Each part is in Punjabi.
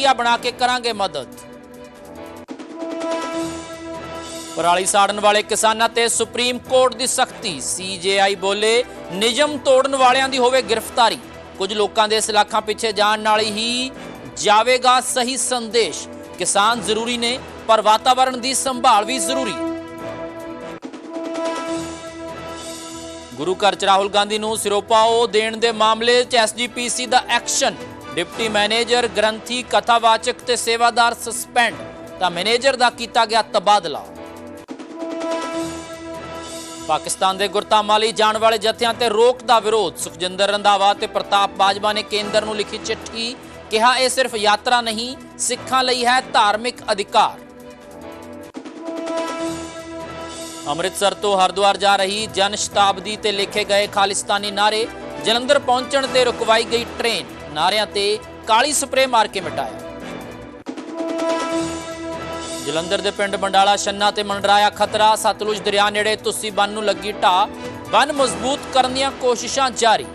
ਜ਼ਰੀਆ ਬਣਾ ਕੇ ਕਰਾਂਗੇ ਮਦਦ। ਪਰਾਲੀ ਸਾੜਨ ਵਾਲੇ ਕਿਸਾਨਾਂ ਤੇ ਸੁਪਰੀਮ ਕੋਰਟ ਦੀ ਸਖਤੀ। ਸੀਜੇਆਈ ਬੋਲੇ, ਨਿਯਮ ਤੋੜਨ ਵਾਲਿਆਂ ਦੀ ਹੋਵੇ ਗ੍ਰਿਫਤਾਰੀ। ਕੁਝ ਲੋਕਾਂ ਦੇ ਸਲਾਖਾਂ ਪਿੱਛੇ ਜਾਣ ਨਾਲ ਹੀ ਜਾਵੇਗਾ ਸਹੀ ਸੰਦੇਸ਼। ਕਿਸਾਨ ਜ਼ਰੂਰੀ ਨੇ, ਪਰ ਵਾਤਾਵਰਣ ਦੀ ਸੰਭਾਲ ਵੀ ਜ਼ਰੂਰੀ। ਗੁਰੂ ਘਰ ਚ ਰਾਹੁਲ ਗਾਂਧੀ ਨੂੰ ਸਿਰੋਪਾਓ ਦੇਣ ਦੇ ਮਾਮਲੇ 'ਚ ਐਸਜੀਪੀਸੀ ਦਾ ਐਕਸ਼ਨ। ਡਿਪਟੀ ਮੈਨੇਜਰ, ਗ੍ਰੰਥੀ, ਕਥਾਵਾਚਕ ਤੇ ਸੇਵਾਦਾਰ ਸਸਪੈਂਡ। ਤਾਂ ਮੈਨੇਜਰ ਦਾ ਕੀਤਾ ਗਿਆ ਤਬਾਦਲਾ। ਪਾਕਿਸਤਾਨ ਦੇ ਗੁਰਤਾਮਾ ਲਈ ਜਾਣ ਵਾਲੇ ਜਥਿਆਂ ਤੇ ਰੋਕ ਦਾ ਵਿਰੋਧ। ਸੁਖਜਿੰਦਰ ਰੰਧਾਵਾ ਤੇ ਪ੍ਰਤਾਪ ਬਾਜਵਾ ਨੇ ਕੇਂਦਰ ਨੂੰ ਲਿਖੀ ਚਿੱਠੀ। ਕਿਹਾ ਇਹ ਸਿਰਫ ਯਾਤਰਾ ਨਹੀਂ, ਸਿੱਖਾਂ ਲਈ ਹੈ ਧਾਰਮਿਕ ਅਧਿਕਾਰ। ਅੰਮ੍ਰਿਤਸਰ ਤੋਂ ਹਰਿਦੁਆਰ ਜਾ ਰਹੀ ਜਨ ਸ਼ਤਾਬਦੀ ਤੇ ਲਿਖੇ ਗਏ ਖਾਲਿਸਤਾਨੀ ਨਾਰੇ ਜਲੰਧਰ ਪਹੁੰਚਣ ਤੇ ਰੁਕਵਾਈ ਗਈ ਟ੍ਰੇਨ। ਨਾਰਿਆਂ ਤੇ ਕਾਲੀ ਸਪਰੇਅ ਮਾਰ ਕੇ ਮਿਟਾਇਆ ਜਲੰਧਰ ਦੇ ਪਿੰਡ ਬੰਡਾਲਾ ਛੰਨਾ ਤੇ ਮੰਡਰਾਇਆ ਖਤਰਾ, ਸਤਲੁਜ ਦਰਿਆ ਨੇੜੇ ਤੁਸੀਂ ਬੰਨ ਨੂੰ ਲੱਗੀ ਢਾਹ, ਬੰਨ ਮਜ਼ਬੂਤ ਕਰਨ ਦੀਆਂ ਕੋਸ਼ਿਸ਼ਾਂ ਜਾਰੀ।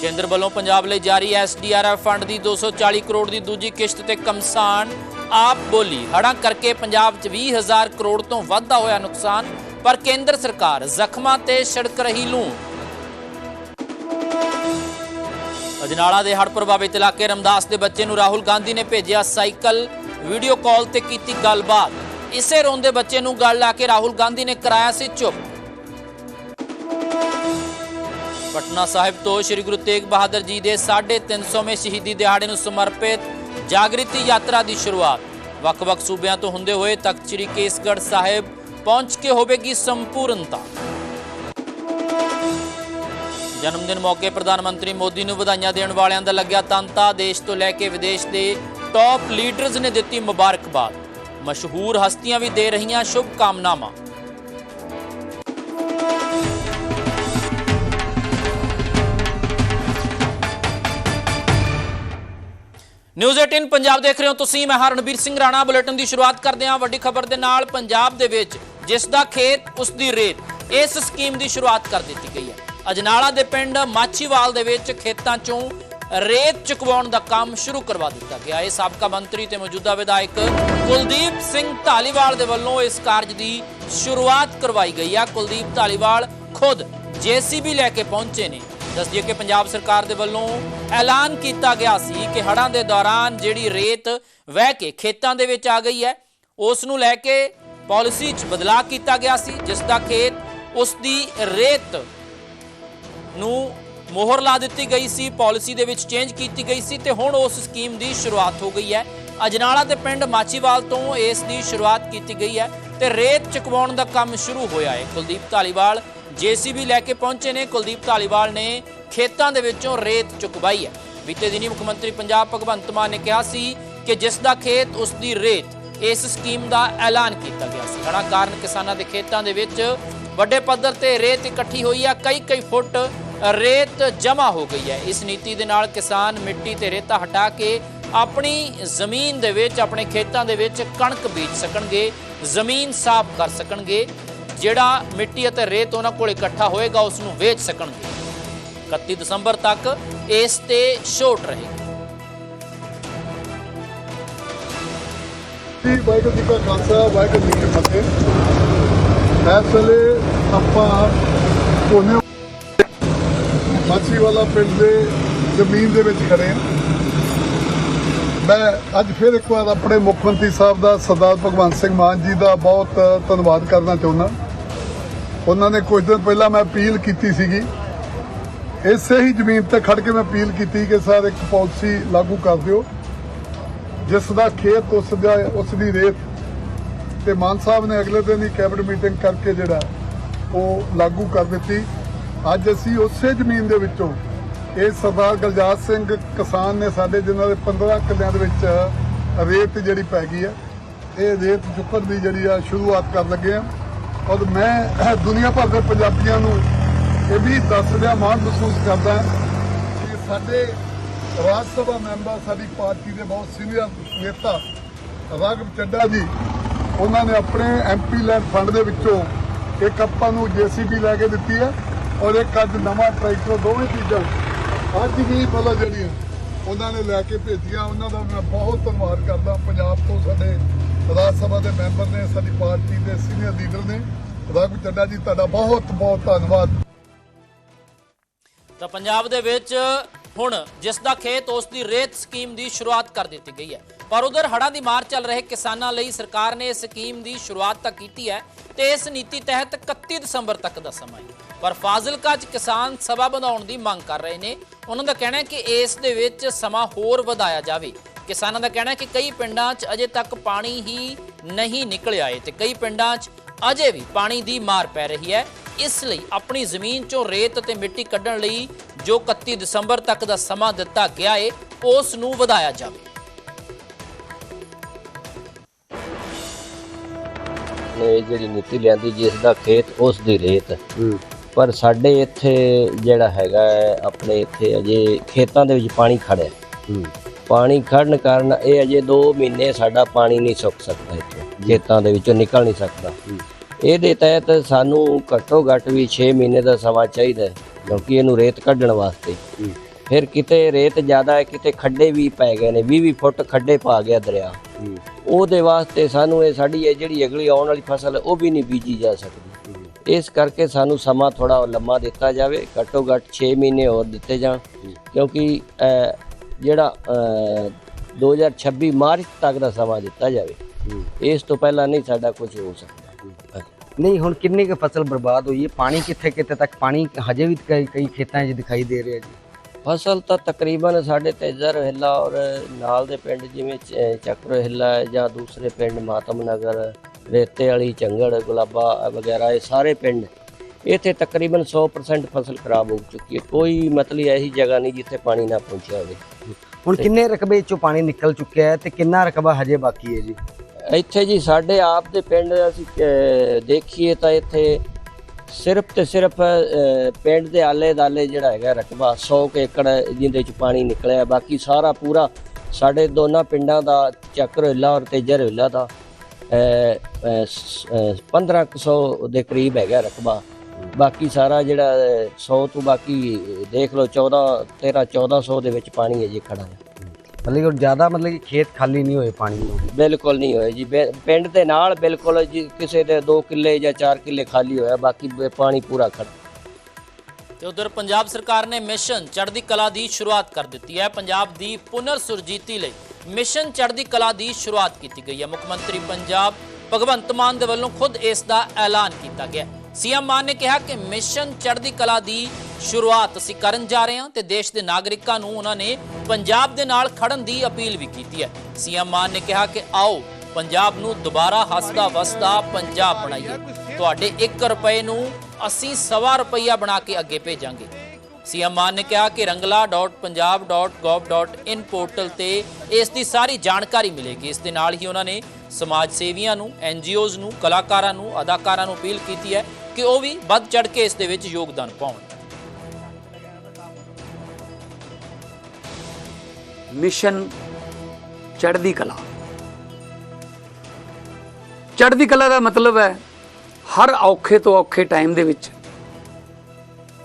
ਕੇਂਦਰ ਵੱਲੋਂ ਪੰਜਾਬ ਲਈ ਜਾਰੀ ਐਸਡੀਆਰਐਫ ਫੰਡ ਦੀ 240 ਕਰੋੜ ਦੀ ਦੂਜੀ ਕਿਸ਼ਤ ਤੇ ਕਮਸਾਨ ਆਪ ਬੋਲੀ। ਹੜ੍ਹਾਂ ਕਰਕੇ ਪੰਜਾਬ 'ਚ 20000 ਕਰੋੜ ਤੋਂ ਵੱਧ ਦਾ ਹੋਇਆ ਨੁਕਸਾਨ, ਪਰ ਕੇਂਦਰ ਸਰਕਾਰ ਜ਼ਖਮਾਂ ਤੇ ਛਿੜਕ ਰਹੀ ਲੂਣ। ਅਜਨਾਲਾ ਦੇ ਹੜ੍ਹ ਪ੍ਰਭਾਵਿਤ ਇਲਾਕੇ ਰਮਦਾਸ ਦੇ ਬੱਚੇ ਨੂੰ ਰਾਹੁਲ ਗਾਂਧੀ ਨੇ ਭੇਜਿਆ ਸਾਈਕਲ। ਵੀਡੀਓ ਕਾਲ ਤੇ ਕੀਤੀ ਗੱਲਬਾਤ। ਇਸੇ ਰੋਂਦੇ ਬੱਚੇ ਨੂੰ ਗੱਲ ਲਾ ਕੇ ਰਾਹੁਲ ਗਾਂਧੀ ਨੇ ਕਰਾਇਆ ਸੀ ਚੁੱਪ। ਪਟਨਾ ਸਾਹਿਬ ਤੋਂ ਸ੍ਰੀ ਗੁਰੂ ਤੇਗ ਬਹਾਦਰ ਜੀ ਦੇ 350ਵੇਂ ਸ਼ਹੀਦੀ ਦਿਹਾੜੇ ਨੂੰ ਸਮਰਪਿਤ ਜਾਗ੍ਰਿਤੀ ਯਾਤਰਾ ਦੀ ਸ਼ੁਰੂਆਤ। ਵੱਖ-ਵੱਖ ਸੂਬਿਆਂ ਤੋਂ ਹੁੰਦੇ ਹੋਏ ਤਖਤ ਸ੍ਰੀ ਕੇਸਗੜ੍ਹ ਸਾਹਿਬ ਪਹੁੰਚ ਕੇ ਹੋਵੇਗੀ ਸੰਪੂਰਨਤਾ। ਜਨਮ ਦਿਨ ਮੌਕੇ ਪ੍ਰਧਾਨ ਮੰਤਰੀ ਮੋਦੀ ਨੂੰ ਵਧਾਈਆਂ ਦੇਣ ਵਾਲਿਆਂ ਦਾ ਲੱਗਿਆ ਤੰਤਾ ਦੇਸ਼ ਤੋਂ ਲੈ ਕੇ ਵਿਦੇਸ਼ ਦੇ ਟੌਪ ਲੀਡਰਜ਼ ਨੇ ਦਿੱਤੀ ਮੁਬਾਰਕਬਾਦ। ਮਸ਼ਹੂਰ ਹਸਤੀਆਂ ਵੀ ਦੇ ਰਹੀਆਂ ਸ਼ੁਭ ਕਾਮਨਾਵਾਂ ਨਿਊਜ਼ 18 ਪੰਜਾਬ ਦੇਖ ਰਹੇ ਹੋ ਤੁਸੀਂ, ਮੈਂ ਹਰਨਵੀਰ ਸਿੰਘ ਰਾਣਾ। ਬੁਲੇਟਿਨ ਦੀ ਸ਼ੁਰੂਆਤ ਕਰਦੇ ਹਾਂ। ਵੱਡੀ ਖਬਰ ਦੇ ਨਾਲ ਪੰਜਾਬ ਦੇ ਵਿੱਚ ਜਿਸ ਦਾ ਖੇਤ, ਉਸ ਦੀ ਰੇਤ, ਇਸ ਸਕੀਮ ਦੀ ਸ਼ੁਰੂਆਤ ਕਰ ਦਿੱਤੀ ਗਈ ਹੈ। ਅਜਨਾਲਾ ਦੇ ਪਿੰਡ ਮਾਛੀਵਾਲ ਦੇ ਵਿੱਚ ਖੇਤਾਂ ਚੋਂ ਰੇਤ ਚੁਕਵਾਉਣ ਦਾ ਕੰਮ ਸ਼ੁਰੂ ਕਰਵਾ ਦਿੱਤਾ ਗਿਆ। ਹੈ ਸਾਬਕਾ ਮੰਤਰੀ ਤੇ ਮੌਜੂਦਾ ਵਿਧਾਇਕ ਕੁਲਦੀਪ ਸਿੰਘ ਢਾਲੀਵਾਲ ਦੇ ਵੱਲੋਂ ਇਸ ਕਾਰਜ ਦੀ ਸ਼ੁਰੂਆਤ ਕਰਵਾਈ ਗਈ ਹੈ ਕੁਲਦੀਪ ਢਾਲੀਵਾਲ ਖੁਦ ਜੀਸੀਬੀ ਲੈ ਕੇ ਪਹੁੰਚੇ ਨੇ। ਦੱਸਦੀਏ ਕਿ ਪੰਜਾਬ ਸਰਕਾਰ ਦੇ ਵੱਲੋਂ ਐਲਾਨ ਕੀਤਾ ਗਿਆ ਸੀ ਕਿ ਹੜ੍ਹਾਂ ਦੇ ਦੌਰਾਨ ਜਿਹੜੀ ਰੇਤ ਵਹਿ ਕੇ ਖੇਤਾਂ ਦੇ ਵਿੱਚ ਆ ਗਈ ਹੈ, ਉਸ ਨੂੰ ਲੈ ਕੇ ਪਾਲਿਸੀ 'ਚ ਬਦਲਾਅ ਕੀਤਾ ਗਿਆ ਸੀ, ਜਿਸ ਦਾ ਖੇਤ ਉਸ ਦੀ ਰੇਤ ਨੂੰ ਮੋਹਰ ਲਾ ਦਿੱਤੀ ਗਈ ਸੀ, ਪਾਲਿਸੀ ਦੇ ਵਿੱਚ ਚੇਂਜ ਕੀਤੀ ਗਈ ਸੀ ਤੇ ਹੁਣ ਉਸ ਸਕੀਮ ਦੀ ਸ਼ੁਰੂਆਤ ਹੋ ਗਈ ਹੈ। ਅਜਨਾਲਾ ਦੇ ਪਿੰਡ ਮਾਚੀਵਾਲ ਤੋਂ ਇਸ ਦੀ ਸ਼ੁਰੂਆਤ ਕੀਤੀ ਗਈ ਹੈ ਤੇ ਰੇਤ ਚੁਕਵਾਉਣ ਦਾ ਕੰਮ ਸ਼ੁਰੂ ਹੋਇਆ ਹੈ। ਕੁਲਦੀਪ ਢਾਲੀਵਾਲ ਜੀਸੀਬੀ ਲੈ ਕੇ ਪਹੁੰਚੇ ਨੇ। ਕੁਲਦੀਪ ਧਾਲੀਵਾਲ ਨੇ ਖੇਤਾਂ ਦੇ ਵਿੱਚੋਂ ਰੇਤ ਚੁਕਵਾਈ ਹੈ। ਬੀਤੇ ਦਿਨੀ ਮੁੱਖ ਮੰਤਰੀ ਪੰਜਾਬ ਭਗਵੰਤ ਮਾਨ ਨੇ ਕਿਹਾ ਸੀ ਕਿ ਜਿਸ ਦਾ ਖੇਤ ਉਸ ਦੀ ਰੇਤ ਇਸ ਸਕੀਮ ਦਾ ਐਲਾਨ ਕੀਤਾ ਗਿਆ ਸੀ। ਹੜ੍ਹਾਂ ਕਾਰਨ ਕਿਸਾਨਾਂ ਦੇ ਖੇਤਾਂ ਦੇ ਵਿੱਚ ਵੱਡੇ ਪੱਧਰ ਤੇ ਰੇਤ ਇਕੱਠੀ ਹੋਈ ਹੈ ਕਈ ਕਈ ਫੁੱਟ ਰੇਤ ਜਮ੍ਹਾਂ ਹੋ ਗਈ ਹੈ। ਇਸ ਨੀਤੀ ਦੇ ਨਾਲ ਕਿਸਾਨ ਮਿੱਟੀ ਤੇ ਰੇਤਾ ਹਟਾ ਕੇ ਆਪਣੀ ਜ਼ਮੀਨ ਦੇ ਵਿੱਚ, ਆਪਣੇ ਖੇਤਾਂ ਦੇ ਵਿੱਚ ਕਣਕ ਬੀਜ ਸਕਣਗੇ, ਜ਼ਮੀਨ ਸਾਫ਼ ਕਰ ਸਕਣਗੇ। ਜਿਹੜਾ ਮਿੱਟੀ ਅਤੇ ਰੇਤ ਉਹਨਾਂ ਕੋਲ ਇਕੱਠਾ ਹੋਏਗਾ, ਉਸ ਨੂੰ ਵੇਚ ਸਕਣਗੇ। 31 ਦਸੰਬਰ ਤੱਕ ਇਸ ਤੇ ਛੋਟ ਰਹੇਗੀ। ਵਾਹਿਗੁਰੂ ਜੀ ਕਾ ਖਾਲਸਾ, ਵਾਹਿਗੁਰੂ ਜੀ ਕੀ ਫਤਿਹ। ਇਸ ਵੇਲੇ ਆਪਾਂ ਕੋਨੇ ਮਾਛੀ ਵਾਲਾ ਪਿੰਡ ਦੇ ਜ਼ਮੀਨ ਦੇ ਵਿੱਚ ਖੜੇ ਹਾਂ। ਮੈਂ ਅੱਜ ਫਿਰ ਇੱਕ ਵਾਰ ਆਪਣੇ ਮੁੱਖ ਮੰਤਰੀ ਸਾਹਿਬ ਦਾ ਸਰਦਾਰ ਭਗਵੰਤ ਸਿੰਘ ਮਾਨ ਜੀ ਦਾ ਬਹੁਤ ਧੰਨਵਾਦ ਕਰਨਾ ਚਾਹੁੰਦਾ। ਉਹਨਾਂ ਨੇ ਕੁਝ ਦਿਨ ਪਹਿਲਾਂ ਮੈਂ ਅਪੀਲ ਕੀਤੀ ਸੀਗੀ। ਇਸੇ ਹੀ ਜ਼ਮੀਨ ਤੇ ਖੜ ਕੇ ਮੈਂ ਅਪੀਲ ਕੀਤੀ ਕਿ ਸਰ ਇੱਕ ਪਾਲਿਸੀ ਲਾਗੂ ਕਰ ਦਿਓ। ਜਿਸ ਦਾ ਖੇਤ ਉਸ ਦਾ ਉਸ ਦੀ ਰੇਤ ਤੇ ਮਾਨ ਸਾਹਿਬ ਨੇ ਅਗਲੇ ਦਿਨ ਹੀ ਕੈਬਨਿਟ ਮੀਟਿੰਗ ਕਰਕੇ ਜਿਹੜਾ ਉਹ ਲਾਗੂ ਕਰ ਦਿੱਤੀ। ਅੱਜ ਅਸੀਂ ਉਸੇ ਜ਼ਮੀਨ ਦੇ ਵਿੱਚੋਂ ਇਹ ਸਰਦਾਰ ਗਲਜਾਤ ਸਿੰਘ ਕਿਸਾਨ ਨੇ ਸਾਡੇ ਜਿਨ੍ਹਾਂ ਦੇ 15 ਕਿੱਲਿਆਂ ਦੇ ਵਿੱਚ ਰੇਤ ਜਿਹੜੀ ਪੈ ਗਈ ਹੈ, ਇਹ ਰੇਤ ਚੁੱਕਣ ਦੀ ਜਿਹੜੀ ਆ ਸ਼ੁਰੂਆਤ ਕਰਨ ਲੱਗੇ ਆ ਔਰ ਮੈਂ ਦੁਨੀਆ ਭਰ ਦੇ ਪੰਜਾਬੀਆਂ ਨੂੰ ਇਹ ਵੀ ਦੱਸਦਿਆਂ ਮਾਣ ਮਹਿਸੂਸ ਕਰਦਾ ਕਿ ਸਾਡੇ ਰਾਜ ਸਭਾ ਮੈਂਬਰ, ਸਾਡੀ ਪਾਰਟੀ ਦੇ ਬਹੁਤ ਸੀਨੀਅਰ ਨੇਤਾ ਰਾਘਵ ਚੱਡਾ ਜੀ ਉਹਨਾਂ ਨੇ ਆਪਣੇ ਐਮਪੀ ਲੈਂਡ ਫੰਡ ਦੇ ਵਿੱਚੋਂ ਇੱਕ ਆਪਾਂ ਨੂੰ ਜੀਸੀਬੀ ਲੈ ਕੇ ਦਿੱਤੀ ਹੈ ਔਰ ਇੱਕ ਅੱਜ ਨਵਾਂ ਟਰੈਕਟਰ ਦੋਵੇਂ ਚੀਜ਼ਾਂ ਅੱਜ ਹੀ ਮਤਲਬ ਜਿਹੜੀਆਂ ਉਹਨਾਂ ਨੇ ਲੈ ਕੇ ਭੇਜੀਆਂ, ਉਹਨਾਂ ਦਾ ਮੈਂ ਬਹੁਤ ਧੰਨਵਾਦ ਕਰਦਾ। ਪੰਜਾਬ ਤੋਂ ਸਾਡੇ ਰਾਜ ਸਭਾ ਦੇ ਮੈਂਬਰ ਨੇ, ਸਾਡੀ ਪਾਰਟੀ ਦੇ ਸੀਨੀਅਰ ਲੀਡਰ ਨੇ। ਰਘੂ ਚੱਡਾ ਜੀ, ਤੁਹਾਡਾ ਬਹੁਤ ਬਹੁਤ ਧੰਨਵਾਦ। ਤਾਂ ਪੰਜਾਬ ਦੇ ਵਿੱਚ ਹੁਣ ਜਿਸ ਦਾ ਖੇਤ ਉਸ ਦੀ ਰੇਤ ਸਕੀਮ ਦੀ ਸ਼ੁਰੂਆਤ ਕਰ ਦਿੱਤੀ ਗਈ ਹੈ। ਪਰ ਉਧਰ ਹੜ੍ਹਾਂ ਦੀ ਮਾਰ ਚੱਲ ਰਹੇ ਕਿਸਾਨਾਂ ਲਈ ਸਰਕਾਰ ਨੇ ਇਸ ਸਕੀਮ ਦੀ ਸ਼ੁਰੂਆਤ ਤਾਂ ਕੀਤੀ ਹੈ ਤੇ ਇਸ ਨੀਤੀ ਤਹਿਤ 31 ਦਸੰਬਰ ਤੱਕ ਦਾ ਸਮਾਂ ਹੈ। ਪਰ ਫਾਜ਼ਿਲਕਾ 'ਚ ਕਿਸਾਨ ਸਭਾ ਵਧਾਉਣ ਦੀ ਮੰਗ ਕਰ ਰਹੇ ਨੇ। ਉਹਨਾਂ ਦਾ ਕਹਿਣਾ ਹੈ ਕਿ ਇਸ ਦੇ ਵਿੱਚ ਸਮਾਂ ਹੋਰ ਵਧਾਇਆ ਜਾਵੇ। ਕਿਸਾਨਾਂ ਦਾ ਕਹਿਣਾ ਹੈ ਕਿ ਕਈ ਪਿੰਡਾਂ 'ਚ ਅਜੇ ਤੱਕ ਪਾਣੀ ਹੀ ਨਹੀਂ ਨਿਕਲਿਆ ਏ ਤੇ ਕਈ ਪਿੰਡਾਂ 'ਚ ਅਜੇ ਵੀ ਪਾਣੀ ਦੀ ਮਾਰ ਪੈ ਰਹੀ ਹੈ। ਇਸ ਲਈ ਆਪਣੀ ਜ਼ਮੀਨ 'ਚੋਂ ਰੇਤ ਤੇ ਮਿੱਟੀ ਕੱਢਣ ਲਈ ਜੋ 31 ਦਸੰਬਰ ਤੱਕ ਦਾ ਸਮਾਂ ਦਿੱਤਾ ਗਿਆ ਏ ਉਸ ਨੂੰ ਵਧਾਇਆ ਜਾਵੇ। ਨੇ ਜਿਹੜੀ ਨੀਤੀ ਲਿਆਂਦੀ ਜਿਸ ਦਾ ਖੇਤ ਉਸ ਦੀ ਰੇਤ। ਪਰ ਸਾਡੇ ਇੱਥੇ ਜਿਹੜਾ ਹੈਗਾ ਹੈ, ਆਪਣੇ ਇੱਥੇ ਅਜੇ ਖੇਤਾਂ ਦੇ ਵਿੱਚ ਪਾਣੀ ਖੜਿਆ ਹੈ। ਪਾਣੀ ਖੜਨ ਕਾਰਨ ਇਹ ਅਜੇ 2 ਮਹੀਨੇ ਸਾਡਾ ਪਾਣੀ ਨਹੀਂ ਸੁੱਕ ਸਕਦਾ ਇੱਥੋਂ। ਖੇਤਾਂ ਦੇ ਵਿੱਚੋਂ ਨਿਕਲ ਨਹੀਂ ਸਕਦਾ। ਇਹਦੇ ਤਹਿਤ ਸਾਨੂੰ ਘੱਟੋ ਘੱਟ ਵੀ 6 ਮਹੀਨੇ ਦਾ ਸਮਾਂ ਚਾਹੀਦਾ ਹੈ ਕਿਉਂਕਿ ਇਹਨੂੰ ਰੇਤ ਕੱਢਣ ਵਾਸਤੇ। ਫਿਰ ਕਿਤੇ ਰੇਤ ਜ਼ਿਆਦਾ ਹੈ ਕਿਤੇ ਖੱਡੇ ਵੀ ਪੈ ਗਏ ਨੇ 20 20 ਫੁੱਟ ਖੱਡੇ ਪਾ ਗਿਆ ਦਰਿਆ। ਉਹਦੇ ਵਾਸਤੇ ਸਾਨੂੰ ਇਹ ਸਾਡੀ ਇਹ ਜਿਹੜੀ ਅਗਲੀ ਆਉਣ ਵਾਲੀ ਫਸਲ ਉਹ ਵੀ ਨਹੀਂ ਬੀਜੀ ਜਾ ਸਕਦੀ। ਇਸ ਕਰਕੇ ਸਾਨੂੰ ਸਮਾਂ ਥੋੜਾ ਲੰਮਾ ਦਿੱਤਾ ਜਾਵੇ ਘੱਟੋ ਘੱਟ 6 ਮਹੀਨੇ ਹੋਰ ਦਿੱਤੇ ਜਾਣ। ਕਿਉਂਕਿ ਜਿਹੜਾ ਅਹ, 2026 ਮਾਰਚ ਤੱਕ ਦਾ ਸਮਾਂ ਦਿੱਤਾ ਜਾਵੇ। ਇਸ ਤੋਂ ਪਹਿਲਾਂ ਨਹੀਂ ਸਾਡਾ ਕੁਝ ਹੋ ਸਕਦਾ। ਨਹੀਂ ਹੁਣ ਕਿੰਨੀ ਕੁ ਫਸਲ ਬਰਬਾਦ ਹੋਈ ਹੈ? ਪਾਣੀ ਕਿੱਥੇ ਕਿੱਥੇ ਤੱਕ? ਪਾਣੀ ਹਜੇ ਵੀ ਕਈ ਕਈ ਖੇਤਾਂ 'ਚ ਦਿਖਾਈ ਦੇ ਰਿਹਾ ਜੀ। ਫਸਲ ਤਾਂ ਤਕਰੀਬਨ ਸਾਡੇ ਤੇਜ਼ਰ ਹਿੱਲਾ ਔਰ ਨਾਲ ਦੇ ਪਿੰਡ ਜਿਵੇਂ ਚੱਕਰ ਹਿੱਲਾ ਜਾਂ ਦੂਸਰੇ ਪਿੰਡ ਮਾਤਮ ਨਗਰ ਰੇਤੇ ਵਾਲੀ ਝੰਗੜ ਗੁਲਾਬਾ ਵਗੈਰਾ ਇਹ ਸਾਰੇ ਪਿੰਡ ਇੱਥੇ ਤਕਰੀਬਨ 100% ਫਸਲ ਖਰਾਬ ਹੋ ਚੁੱਕੀ ਹੈ। ਕੋਈ ਮਤਲਬ ਐਸੀ ਜਗ੍ਹਾ ਨਹੀਂ ਜਿੱਥੇ ਪਾਣੀ ਨਾ ਪਹੁੰਚਿਆ ਹੋਵੇ। ਹੁਣ ਕਿੰਨੇ ਰਕਬੇ 'ਚੋਂ ਪਾਣੀ ਨਿਕਲ ਚੁੱਕਿਆ ਹੈ ਤੇ ਕਿੰਨਾ ਰਕਬਾ ਹਜੇ ਬਾਕੀ ਹੈ ਜੀ? ਇੱਥੇ ਜੀ ਸਾਡੇ ਆਪ ਦੇ ਪਿੰਡ ਅਸੀਂ ਦੇਖੀਏ ਤਾਂ ਇੱਥੇ ਸਿਰਫ ਤੇ ਸਿਰਫ ਪਿੰਡ ਦੇ ਆਲੇ ਦਾਲੇ ਜਿਹੜਾ ਹੈਗਾ ਰਕਬਾ 100 ਕੁ ਏਕੜ ਜਿਹਦੇ ਚ ਪਾਣੀ ਨਿਕਲਿਆ, ਬਾਕੀ ਸਾਰਾ ਪੂਰਾ ਸਾਡੇ ਦੋਨਾਂ ਪਿੰਡਾਂ ਦਾ ਚੱਕਰ ਹਿੱਲਾ ਔਰ ਤੇਜਰ ਹਿੱਲਾ ਦਾ 1500 ਦੇ ਕਰੀਬ ਹੈਗਾ ਰਕਬਾ। ਬਾਕੀ ਸਾਰਾ ਜਿਹੜਾ 100 ਤੋਂ ਬਾਕੀ ਦੇਖ ਲਓ 14 13 1400 ਦੇ ਵਿੱਚ ਪਾਣੀ ਹੈ ਜੀ ਖੜਾ ਹੈ। ਮਤਲਬ ਕਿ ਜ਼ਿਆਦਾ ਮਤਲਬ ਕਿ ਖੇਤ ਖਾਲੀ ਨਹੀਂ ਹੋਏ ਪਾਣੀ ਨੂੰ। ਬਿਲਕੁਲ ਨਹੀਂ ਹੋਏ ਜੀ। ਬਿ- ਪਿੰਡ ਦੇ ਨਾਲ ਬਿਲਕੁਲ ਜੀ ਕਿਸੇ ਦੇ 2 ਕਿੱਲੇ ਜਾਂ 4 ਕਿੱਲੇ ਖਾਲੀ ਹੋਇਆ ਬਾਕੀ ਬ- ਪਾਣੀ ਪੂਰਾ ਖੜਾ ਤੇ ਉਧਰ ਪੰਜਾਬ ਸਰਕਾਰ ਨੇ ਮਿਸ਼ਨ ਚੜ੍ਹਦੀ ਕਲਾ ਦੀ ਸ਼ੁਰੂਆਤ ਕਰ ਦਿੱਤੀ ਹੈ। ਪੰਜਾਬ ਦੀ ਪੁਨਰ ਸੁਰਜੀਤੀ ਲਈ ਮਿਸ਼ਨ ਚੜ੍ਹਦੀ ਕਲਾ ਦੀ ਸ਼ੁਰੂਆਤ ਕੀਤੀ ਗਈ ਹੈ। ਮੁੱਖ ਮੰਤਰੀ ਪੰਜਾਬ ਭਗਵੰਤ ਮਾਨ ਦੇ ਵੱਲੋਂ ਖੁਦ ਇਸ ਦਾ ਐਲਾਨ ਕੀਤਾ ਗਿਆ ਸੀਐਮ ਮਾਨ ਨੇ ਕਿਹਾ ਕਿ ਮਿਸ਼ਨ ਚੜ੍ਹਦੀ ਕਲਾ ਦੀ ਸ਼ੁਰੂਆਤ ਅਸੀਂ ਕਰਨ ਜਾ ਰਹੇ ਹਾਂ ਤੇ ਦੇਸ਼ ਦੇ ਨਾਗਰਿਕਾਂ ਨੂੰ ਉਹਨਾਂ ਨੇ ਪੰਜਾਬ ਦੇ ਨਾਲ ਖੜਨ ਦੀ ਅਪੀਲ ਵੀ ਕੀਤੀ ਹੈ। ਸੀਐਮ ਮਾਨ ਨੇ ਕਿਹਾ ਕਿ ਆਓ, ਪੰਜਾਬ ਨੂੰ ਦੁਬਾਰਾ ਹੱਸਦਾ ਵਸਦਾ ਪੰਜਾਬ ਬਣਾਈਏ। ਤੁਹਾਡੇ 1 ਰੁਪਏ ਨੂੰ ਅਸੀਂ ਸਵਾ ਰੁਪਈਆ ਬਣਾ ਕੇ ਅੱਗੇ ਭੇਜਾਂਗੇ। ਸੀਐਮ ਮਾਨ ਨੇ ਕਿਹਾ ਕਿ rangla.punjab.gov.in ਪੋਰਟਲ ਤੇ ਇਸ ਦੀ ਸਾਰੀ ਜਾਣਕਾਰੀ ਮਿਲੇਗੀ। ਇਸ ਦੇ ਨਾਲ ਹੀ ਉਹਨਾਂ ਨੇ ਸਮਾਜ ਸੇਵੀਆਂ ਨੂੰ ਐਨਜੀਓਜ਼ ਨੂੰ, ਕਲਾਕਾਰਾਂ ਨੂੰ, ਅਦਾਕਾਰਾਂ ਨੂੰ ਅਪੀਲ ਕੀਤੀ ਹੈ ਕਿ ਉਹ ਵੀ ਵੱਧ ਚੜ ਕੇ ਇਸ ਦੇ ਵਿੱਚ ਯੋਗਦਾਨ ਪਾਉਣ। ਮਿਸ਼ਨ ਚੜ੍ਹਦੀ ਕਲਾ। ਚੜ੍ਹਦੀ ਕਲਾ ਦਾ ਮਤਲਬ ਹੈ ਹਰ ਔਖੇ ਤੋਂ ਔਖੇ ਟਾਈਮ ਦੇ ਵਿੱਚ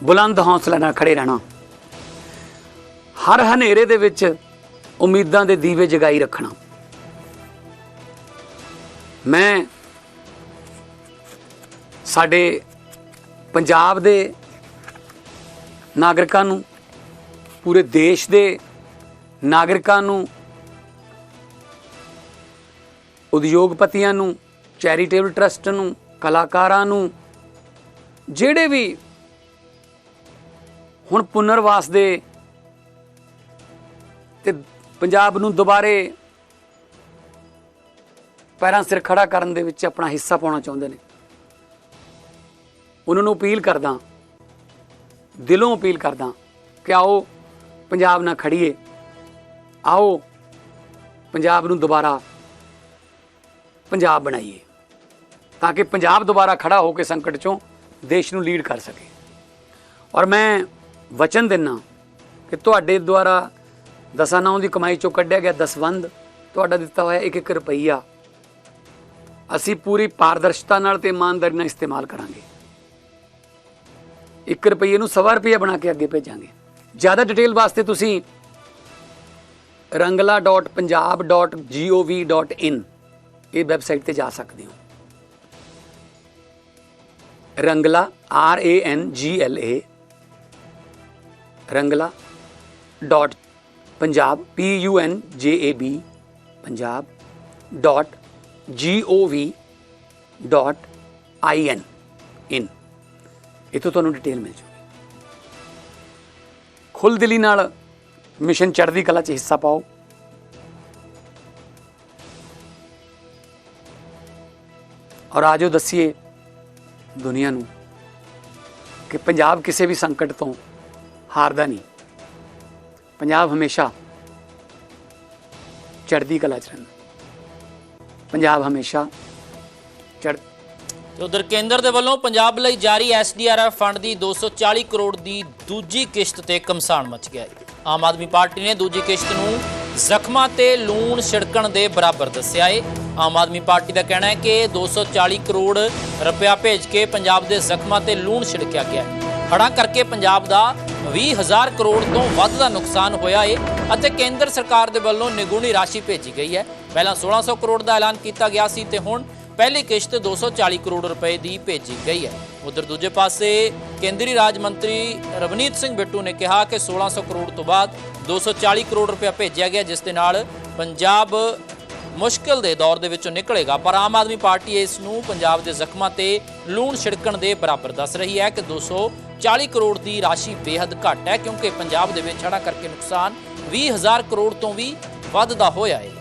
ਬੁਲੰਦ ਹੌਸਲਾ ਨਾਲ ਖੜੇ ਰਹਿਣਾ। ਹਰ ਹਨੇਰੇ ਦੇ ਵਿੱਚ ਉਮੀਦਾਂ ਦੇ ਦੀਵੇ ਜਗਾਈ ਰੱਖਣਾ। ਮੈਂ ਸਾਡੇ ਪੰਜਾਬ ਦੇ ਨਾਗਰਿਕਾਂ ਨੂੰ, ਪੂਰੇ ਦੇਸ਼ ਦੇ ਨਾਗਰਿਕਾਂ ਨੂੰ, ਉਦਯੋਗਪਤੀਆਂ ਨੂੰ, ਚੈਰੀਟੇਬਲ ਟਰਸਟ ਨੂੰ, ਕਲਾਕਾਰਾਂ ਨੂੰ, ਜਿਹੜੇ ਵੀ ਹੁਣ ਪੁਨਰਵਾਸ ਦੇ ਤੇ ਪੰਜਾਬ ਨੂੰ ਦੁਬਾਰੇ ਪੈਰਾਂ ਸਿਰ ਖੜਾ ਕਰਨ ਦੇ ਵਿੱਚ ਆਪਣਾ ਹਿੱਸਾ ਪਾਉਣਾ ਚਾਹੁੰਦੇ ਨੇ। ਉਹਨਾਂ ਨੂੰ ਅਪੀਲ ਕਰਦਾ, ਦਿਲੋਂ ਅਪੀਲ ਕਰਦਾ ਕਿ ਆਓ ਪੰਜਾਬ ਨਾਲ ਖੜੀਏ, ਆਓ ਪੰਜਾਬ ਨੂੰ ਦੁਬਾਰਾ ਪੰਜਾਬ ਬਣਾਈਏ, ਤਾਂ ਕਿ ਪੰਜਾਬ ਦੁਬਾਰਾ ਖੜਾ ਹੋ ਕੇ ਸੰਕਟ ਚੋਂ ਦੇਸ਼ ਨੂੰ ਲੀਡ ਕਰ ਸਕੇ। ਔਰ ਮੈਂ ਵਚਨ ਦਿੰਨਾ ਕਿ ਤੁਹਾਡੇ ਦੁਆਰਾ ਦਸਾਂ ਨਾਉ ਦੀ ਕਮਾਈ ਚੋਂ ਕੱਢਿਆ ਗਿਆ ਦਸਵੰਦ ਤੁਹਾਡਾ ਦਿੱਤਾ ਹੋਇਆ ਇੱਕ ਇੱਕ ਰੁਪਈਆ ਅਸੀਂ ਪੂਰੀ ਪਾਰਦਰਸ਼ਤਾ ਨਾਲ ਤੇ ਇਮਾਨਦਾਰੀ ਨਾਲ ਇਸਤੇਮਾਲ ਕਰਾਂਗੇ। 1 ਰੁਪਈਏ ਨੂੰ ਸਵਾ ਰੁਪਈਆ ਬਣਾ ਕੇ ਅੱਗੇ ਭੇਜਾਂਗੇ। ਜ਼ਿਆਦਾ ਡਿਟੇਲ ਵਾਸਤੇ ਤੁਸੀਂ rangla.punjab.gov.in ਇਹ ਵੈਬਸਾਈਟ ਤੇ ਜਾ ਸਕਦੇ ਹੋ। ਰੰਗਲਾ R A N G L A Rangla dot Punjab P U N J A B Punjab dot ਜੀ ਓ ਵੀ ਡਾਟ ਆਈ ਐਨ ਇਨ ਇਥੋਂ ਤੁਹਾਨੂੰ ਡਿਟੇਲ ਮਿਲ ਜੂਗੀ ਖੁੱਲ ਦਿਲੀ ਨਾਲ ਮਿਸ਼ਨ ਚੜ੍ਹਦੀ ਕਲਾ 'ਚ ਹਿੱਸਾ ਪਾਓ। ਔਰ ਆਜੋ ਦੱਸੀਏ ਦੁਨੀਆ ਨੂੰ ਕਿ ਪੰਜਾਬ ਕਿਸੇ ਵੀ ਸੰਕਟ ਤੋਂ ਹਾਰਦਾ ਨਹੀਂ। ਪੰਜਾਬ ਹਮੇਸ਼ਾ ਚੜ੍ਹਦੀ ਕਲਾ 'ਚ ਰਹਿੰਦਾ। ਪੰਜਾਬ ਹਮੇਸ਼ਾ ਚੜ੍ਹ ਤੇ ਉਧਰ ਕੇਂਦਰ ਦੇ ਵੱਲੋਂ ਪੰਜਾਬ ਲਈ ਜਾਰੀ ਐਸਡੀਆਰਐਫ ਫੰਡ ਦੀ 240 ਕਰੋੜ ਦੀ ਦੂਜੀ ਕਿਸ਼ਤ ਤੇ ਕਮਸਾਨ ਮਚ ਗਿਆ ਆਮ ਆਦਮੀ ਪਾਰਟੀ ਨੇ ਦੂਜੀ ਕਿਸ਼ਤ ਨੂੰ ਜ਼ਖਮਾਂ ਤੇ ਲੂਣ ਛਿੜਕਣ ਦੇ ਬਰਾਬਰ ਦੱਸਿਆ ਏ ਆਮ ਆਦਮੀ ਪਾਰਟੀ ਦਾ ਕਹਿਣਾ ਹੈ ਕਿ 240 ਕਰੋੜ ਰੁਪਇਆ ਭੇਜ ਕੇ ਪੰਜਾਬ ਦੇ ਜ਼ਖਮਾਂ ਤੇ ਲੂਣ ਛਿੜਕਿਆ ਗਿਆ ਹੈ। ਹੜ੍ਹਾਂ ਕਰਕੇ ਪੰਜਾਬ ਦਾ 20000 ਕਰੋੜ ਤੋਂ ਵੱਧ ਦਾ ਨੁਕਸਾਨ ਹੋਇਆ ਏ ਅਤੇ ਕੇਂਦਰ ਸਰਕਾਰ ਦੇ ਵੱਲੋਂ ਨਿਗੂਣੀ ਰਾਸ਼ੀ ਭੇਜੀ ਗਈ ਹੈ। ਪਹਿਲਾਂ 1600 ਕਰੋੜ ਦਾ ਐਲਾਨ ਕੀਤਾ ਗਿਆ ਸੀ ਤੇ ਹੁਣ ਪਹਿਲੀ ਕਿਸ਼ਤ 240 ਕਰੋੜ ਰੁਪਏ ਦੀ ਭੇਜੀ ਗਈ ਹੈ। ਉਧਰ ਦੂਜੇ ਪਾਸੇ ਕੇਂਦਰੀ ਰਾਜ ਮੰਤਰੀ ਰਵਨੀਤ ਸਿੰਘ ਬਿੱਟੂ ਨੇ ਕਿਹਾ ਕਿ 1600 ਕਰੋੜ ਤੋਂ ਬਾਅਦ 240 ਕਰੋੜ ਰੁਪਏ ਭੇਜਿਆ ਗਿਆ, ਜਿਸ ਦੇ ਨਾਲ ਪੰਜਾਬ ਮੁਸ਼ਕਲ ਦੇ ਦੌਰ ਦੇ ਵਿੱਚੋਂ ਨਿਕਲੇਗਾ, ਪਰ ਆਮ ਆਦਮੀ ਪਾਰਟੀ ਇਸ ਨੂੰ ਪੰਜਾਬ ਦੇ ਜ਼ਖਮਾਂ ਤੇ ਲੂਣ ਛਿੜਕਣ ਦੇ ਬਰਾਬਰ ਦੱਸ ਰਹੀ ਹੈ ਕਿ 240 ਕਰੋੜ ਦੀ ਰਾਸ਼ੀ ਬੇहद ਘੱਟ ਹੈ, ਕਿਉਂਕਿ ਪੰਜਾਬ ਦੇ ਵਿੱਚ ਹੜ੍ਹਾਂ ਕਰਕੇ ਨੁਕਸਾਨ 20000 ਕਰੋੜ ਤੋਂ ਵੀ ਵੱਧ ਦਾ ਹੋਇਆ ਹੈ।